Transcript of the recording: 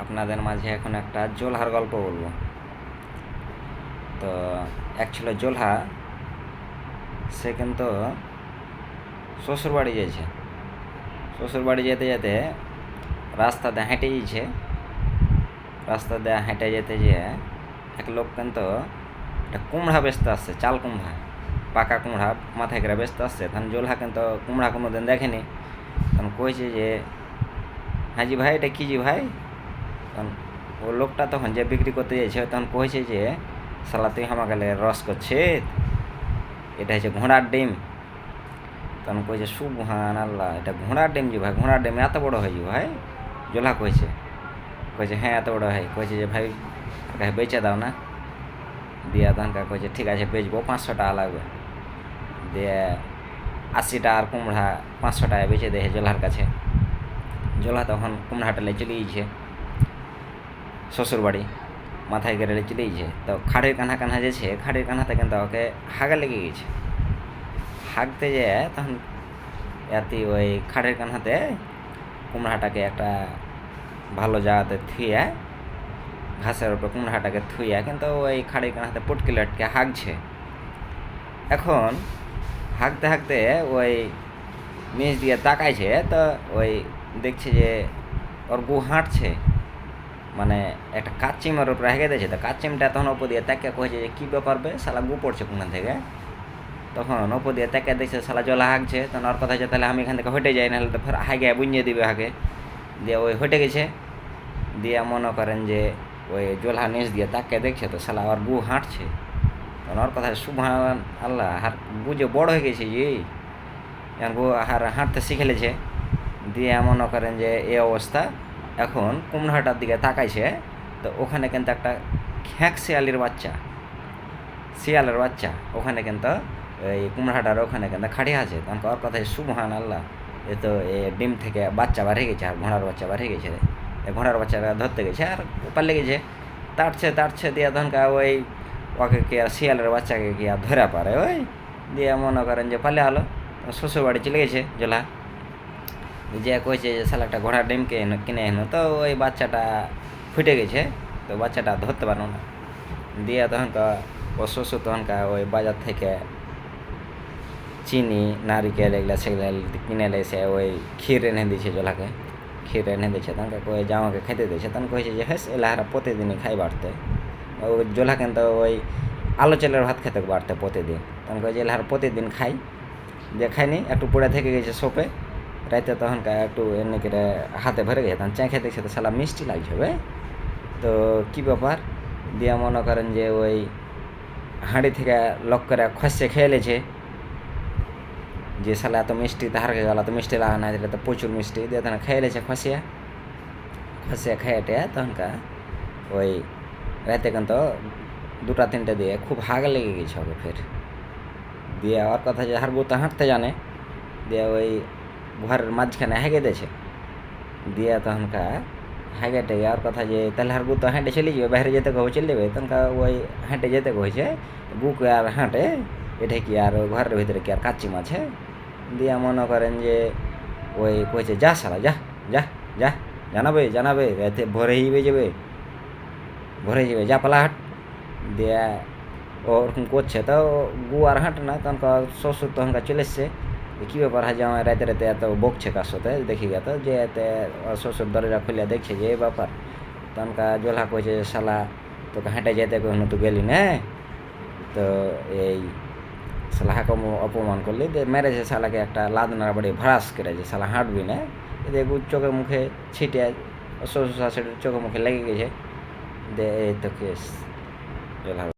আপনাদের মাঝে এখন একটা জোলহার গল্প বলব। তো, এক ছিল জোলহা, সে কিন্তু শ্বশুর বাড়ি গিয়েছে শ্বশুর বাড়ি যেতে যেতে রাস্তাতে হেঁটে গিয়েছে। রাস্তা দিয়ে হেঁটে যেতে যেয়ে এক লোক কিন্তু একটা কুমড়া বেচতে আসছে, চাল কুমড়া, পাকা কুমড়া মাথায় করে বেচতে আসছে। তখন জোলহা কিন্তু কুমড়া কোনো দিন দেখেনি। তখন কইছে যে হাজি ভাই, এটা কী জি ভাই? ও লোকটা তখন যে বিক্রি করতে যাচ্ছে তখন কইছে যে সালা তুই আমাকে লে রস করছে এটা হচ্ছে ঘোড়ার ডিম। তখন কইছে সুবহান আল্লাহ এটা ঘোড়ার ডিম যে ভাই, ঘোড়ার ডিম এত বড় হয় ভাই? জোলা কইছে কইছে হ্যাঁ এত বড় হয়। কইছে যে, ভাই কাছে বেচে দাও না। দিয়া তখনকা কইছে, ঠিক আছে, বেচবো, পাঁচশো টাকা লাগবে। দিয়ে আশি টাকার কুমড়া পাঁচশো টাকা বেচে দেয় জোলার কাছে। জোলা তখন কুমড়াটা চলে গিয়েছে শ্বশুর বাড়ি, মাথায় গেড়ে চলে গিয়েছে তো খাড়ের কানা কানা যেছে খাড়ের কানাতে কিন্তু ওকে হাগা লেগে গেছে হাগতে যে তখন এতি ওই খাড়ের কানাতে কুমড়াটাকে একটা ভালো জায়গাতে থুয়ে ঘাসের উপর কুমড়াটাকে থুইয়া কিন্তু ওই খাড়ের কানাতে পটকে লটকে হাগছে। এখন হাঁকতে হাঁকতে ওই নিচ দিয়ে তাকাইছে, তো ওই দেখছে যে ওর গু হাঁটছে। মানে একটা কাচিমের উপরে হেগে দিয়েছে। তো কাচিমটা তখন ওপর দিয়ে তাকে কয়েছে যে, কী ব্যাপার বে? শালা গু পড়ছে কোন থেকে? তখন ওপর দিয়ে তাকে দেখছে শালা জলা হাঁকছে তখন ওর কথা হচ্ছে, তাহলে আমি এখান থেকে হেঁটে যাই, নাহলে তো ফের হাগে বুঝিয়ে দিবে হাগে দিয়ে ওই হেঁটে গেছে। দিয়ে মনে করেন যে, ওই জোলহা নিচ দিয়ে তাকে দেখছে, তো শালা ওর গু হাঁটছে। তখন ওর কথা সুবহান আল্লাহ হার গু যে বড় হয়ে গেছে যে গু হার হাঁটতে শিখেলেছে দিয়ে মনে করেন যে, এই অবস্থা। এখন কুমড়াটার দিকে তাকাইছে, তো ওখানে কিন্তু একটা খ্যাঁক শিয়ালের বাচ্চা। শিয়ালের বাচ্চা, ওখানে কিন্তু এই কুমড়াটার ওখানে কিন্তু খাড়িয়ে আছে। তখন ওর কথা সুবহান আল্লাহ, এ তো এ ডিম থেকে বাচ্চা বার হয়ে গেছে, আর ঘোড়ার বাচ্চা বার হয়ে গেছে রে। ঘোড়ার বাচ্চাটা ধরতে গেছে, আর পাল্লে গেছে তাড়ছে তাড়ছে দিয়ে ধনকা ওই ওকে কি আর শিয়ালের বাচ্চাকে কি আর ধরে পারে? ওই, দিয়ে মনে করেন যে পালে আলো শ্বশুর বাড়ি চলে গেছে, জোলা। যে কইছে যে শালা একটা ঘোড়া ডিমকে এনো, কিনে এনো। তো ওই বাচ্চাটা ফুটে গেছে, তো বাচ্চাটা ধরতে পারল না। দিয়ে ও শ্বশুর তখনকা ওই বাজার থেকে চিনি, নারিকেল, এগুলা সেগুলা কিনে এসে ওই ক্ষীর এনে দিয়েছে জোলাকে। ক্ষীর এনে দিয়েছে তখনকে কই জামাকে খেতে দিয়েছে তখন কইছে যে হ্যাঁ এলাহারা প্রতিদিনই খাই বাড়তে। ও জোলা কিন্তু ওই আলো চালের ভাত খেতে বাড়তে প্রতিদিন। তখন কই যে এলাহারা প্রতিদিন খাই। যে খাইনি একটু পড়ে থেকে গেছে সোপে রাইতে তখন একটু এমনি করে হাতে ভরে গেছে তখন চেঁখে দেখছে তো সালা মিষ্টি লাগছে হবে তো কী ব্যাপার? দিয়ে মনে করেন যে ওই হাঁড়ি থেকে লক করে খসে খেয়ে লেছে। যে সালা এত মিষ্টি তাহারকে গেল, এত মিষ্টি লাগা না দিলে তো প্রচুর মিষ্টি। দিয়ে তখন খেয়ে খসিয়া। খসিয়া খেয়ে টেয়ে তখনকা ওই রাতে কিন্তু দুটা তিনটে দিয়ে খুব হাগ লেগে গেছে হবে ফের। দিয়ে ওর কথা যে হার তো হাঁটতে জানে। দিয়ে ওই ঘরের মাঝখানে হেগে দিয়েছে। দিয়ে তখনকা হেগে টেগে আর কথা যে, তাহলে আর গু তো হেঁটে চলে যাবে, বাইরে যেতে কবে চলে যাবে? তখনকা ওই হেঁটে যেতে কইছে গুকে আর হাঁটে, এটা কি আর ঘরের ভিতরে কি আর কাচ্চি মাছে দিয়ে মনে করেন যে, ওই কইছে, যা সারা যা যা যা, জানাবে জানাবে, রাতে ভোরে যাবে যাবে, ভরে যাবে, যা পালা হাট। দিয়ে ওরকম করছে, তো গু আর হাঁটে না তখন শ্বশুর তখনকার চলে এসছে। কী ব্যাপার? হাজে আমার রাতে রাতে এত বকছে কার সাথে? দেখি গেত যে এতে শ্বশুর দরজা খুলে দেখছে যে এই ব্যাপার। তখনকার জোলা কইছে যে, শালা, তোকে হেঁটে যেতে কখনো তো গেলি না? তো এই শালা হাকম অপমান করলি মেরেছে শালাকে একটা লাদনার বাড়ি ভরাস করেছে শালা হাঁটবি না? এতে চোখে মুখে ছিটে শ্বশুর শাশুড়ির চোখে মুখে লেগে গেছে। দে, এই তো কেস জোলা